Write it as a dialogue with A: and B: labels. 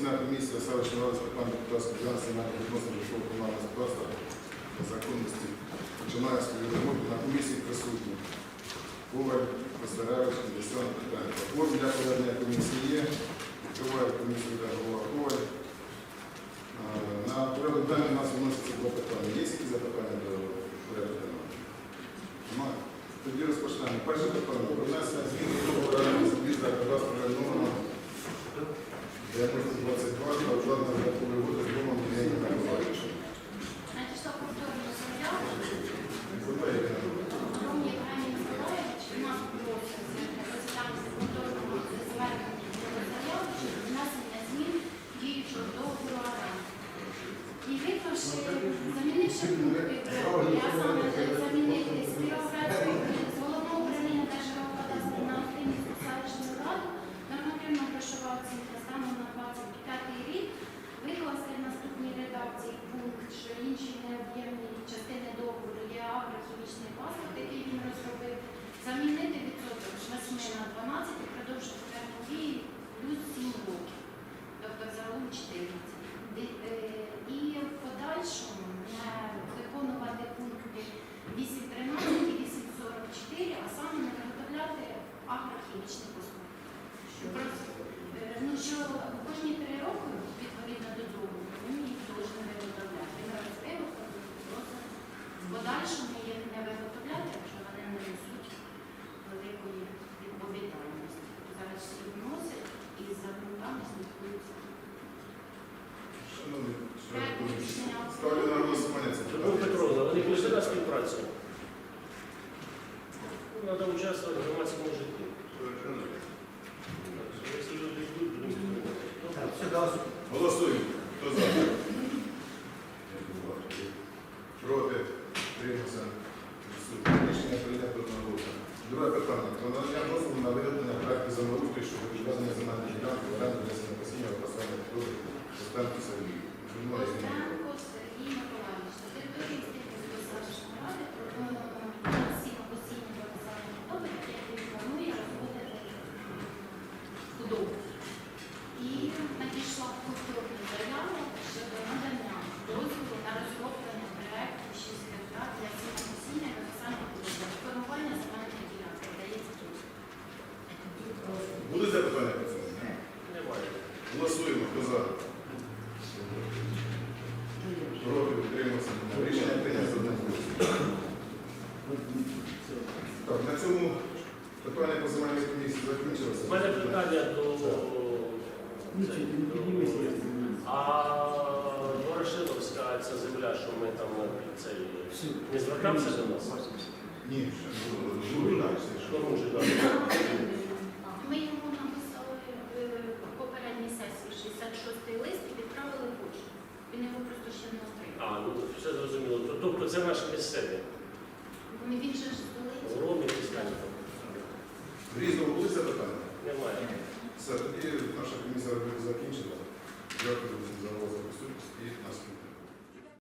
A: постійна комісія селищної ради з питань депутатської діяльності земельних відносин житлового комунального господарства та законності починає свою роботу на комісії присутні. Коваль, Косаревич, Десяна питання. Форм для проведення комісії є. Відкриваю комісію для голова Коваль. На порядок денний у нас виноситься два питання. Є якісь запитання до порядку денного? Тоді розпочнемо. Перше питання.
B: Şimdi, просто, е, Ну, що кожні три роки, відповідно до договору, він їх должен виготовляти. Він розбив, просто в подальшому їх не виготовляти, якщо вони не несуть великої відповідальності. Зараз всі вносять і за пунктами слідкуються.
A: Шановні ставлю на голосування це питання.
C: Вони пішли на співпрацю. Треба участвувати в громадському житті.
A: Голосуємо. Хто за? Так, на цьому питання по земельній комісії закінчилося.
C: У мене питання до... до- А Ворошиловська ця земля, що ми там цей, не звертався до нас?
A: Ні, ще не було. Журі далі.
C: Що може дати?
B: Ми йому написали е, в попередній сесії 66-й лист і відправили в почту. Він його просто ще не отримав.
C: А, ну все зрозуміло. Тобто це наші місцеві.
B: Він же